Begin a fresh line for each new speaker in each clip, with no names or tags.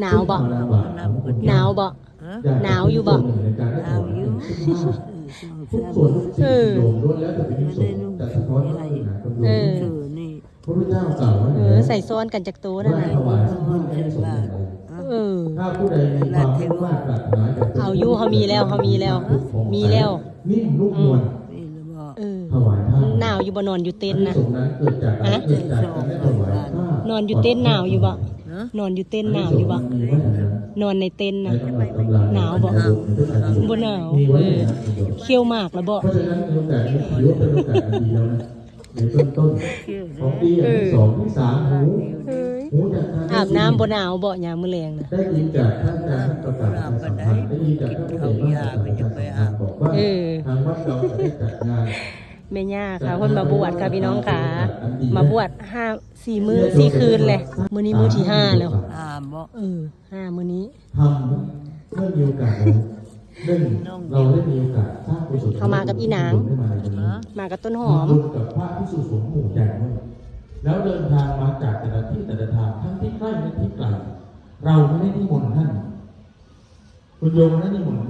หนาวบ่หนาวบ่หนาวอยู่บ่
หนาวอยู่
ทุกส่วนทุกสิ่ง
เออ
โยมล้วนแล้วแต่เป็นที่สุดแต่สะท้อนพระคุณหาคนดู
เออ
เอนี่
พระพุทธเจ้า
เออใส่ซ้อนกันจากตัวนั่น
ว่า
น่ะ
ถวายสักห้าให้สมบูรณ์
เออ
ถ้าผู้ใดมีความมุ่งมั่นปรารถนาอยากจะ
เอาอยู่เขามีแล้วเขามีแล้ว มีแล้ว
นิ่มนุ่มนวล
นี่ละบ่
เออ
ถวายผ้า
หนาวอยู่บ่นอนอยู่เต็นนะ
นั้นเกิดจากอะไรเกิดจากการถวายผ้าน
อนอยู่เต็นหนาวอยู่บ่
นาะ
นอนอยู่เต็นท์หนาวอยู่บ่
มีไว้อย่างนั้น
นอนในเต็นท์
ใน
นะ
ตำรับตำรา
หนาวบ่
ในพุทธศาส
บ่หนาว
มีไว้
เอ
อย่าง
อ
นั้น
เคี้ยวหมากแล้วบ่
เพราะฉะนั้นในโอกาสนี้ถือว่าเป็นโอกาสอันดีแล้วนะในเบื้องต้น
เชื่อ
ของ
เด้
ปีอันที่สองที่สามหู
เอ้ย
หูจากทาง
อาบน้ำบ่หนาวบ่ยามมื้อแลงน่ะ
ได้ยินจากท่านอาจารย์ประกาศสัมพันธ์ได้ยินจากท่านผู้ใหญ่บ้านประกาศสัมพันธ์บอกว่า
เออ
ทางวัดเราจะได้จัดงาน
แม่ย่าค่ะเพิ่นมาบวชค่ะพี่น้องค่ะ มาบวชห้าสี่มื้อสี่คืนเลยมื้อนี้มื้อที่ห้าแล้ว
อ่าบ่
เออห้ามื้อนี้
ทำเมื่อมีโอกาสเราเรื่องเราได้มีโอกาสสร้างกุศล
เข้ามากับอีนาง
ให้มาในตรงนี้
มากับต้นหอม
ทำบุญกับพระพิสุสงฆ์หมู่ใหญ่ด้วยแล้วเดินทางมาจากแต่ละที่แต่ละทางทั้งที่ใกล้และที่ไกลเราไม่ได้นิมนต์ท่านคุณโยมไม่ได้นิมนต์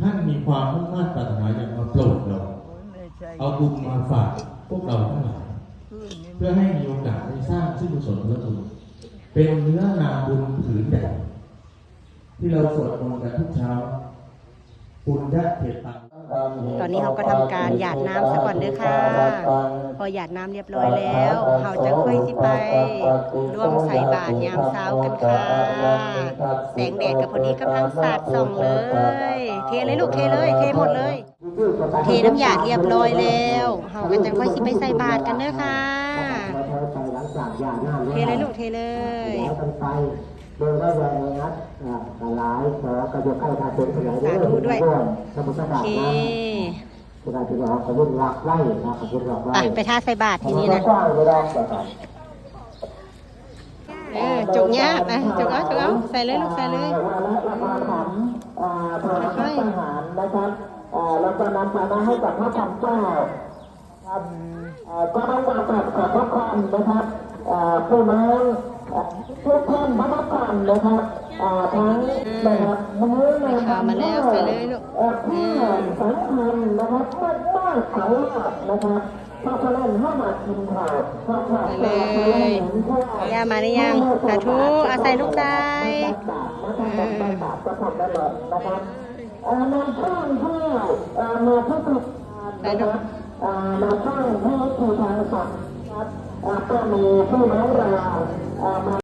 ท่านมีความมุ่งมั่นปรารถนาอยากมาโปรดเรา
ไม่ใช่
เอาบุญมาฝากพวกเราทั้งหลายเพื่อให้มีโอกาสได้สร้างซึ่งกุศลและบุญเป็นเนื้อนาบุญผืนใหญ่ที่เราสวดมนต์กันทุกเช้าปุญญเขตตัง
ตอนนี้เขาก็ทำการหยาดน้ำซะก่อนเด้อค่ะ พอหยาดน้ำเรียบร้อยแล้วเขาจะค่อยสิไปร่วมใส่บาตรยามเช้ากันค่ะ แสงแดดกับพอดีกำลังสาดส่องเลย เทเลยลูกเทเลย เทหมดเลย เทน้ำหยาดเรียบร้อยแล้วเขาก็จะค่อยสิไปใส่บาตรกันเด้อค่ะเทเลยลูกเทเลย
โดยได้แรงงัดอ่าหลายขอกระยกใกล้การเป็นขยาย
สาธุด้วย
สมุทรสา
โอ
คร
เค
นะคุณอาจารย์บอกกระยุ่งรักไล่นะกระยุ่งรักไล่
ไปไปท่าใส่บาตรทีนี้นะ
กว้างไม่ได้นะครับ
เออจุกเนี้ยไปจุกเอาจุกเอาใส่เลยลูกใส่เลย
วาระละครหันอ่า ทหารารนะครับอ่าแล้วก็นำมาให้กับพระธรรมเจ้าครับก็ต้องมาฝากขอบพระคุณนะครับผู้น้องอ่าทุกท่านพระธรรมนะครับอ่าทั้งนะครับมือใน
เอามาแล้วใส่เลยลูก
เอ่อเพื่อสำคัญนะครับมากมากสาระนะครับเพราะฉะนั้นห้มากินข่าวเพราะว่า
ใส่เลยย่ามาหรือยังสาธุเอาใส่ลูกใส่
มาทำแบบบาปก็ทำได้เลยนะครับเอ่อ นำข้างข้าวเอ่อมาพักทุกนะครับเอ่อมาข้างให้ผู้ทางศักดิ์ครับก็มีผู้น้องเรามา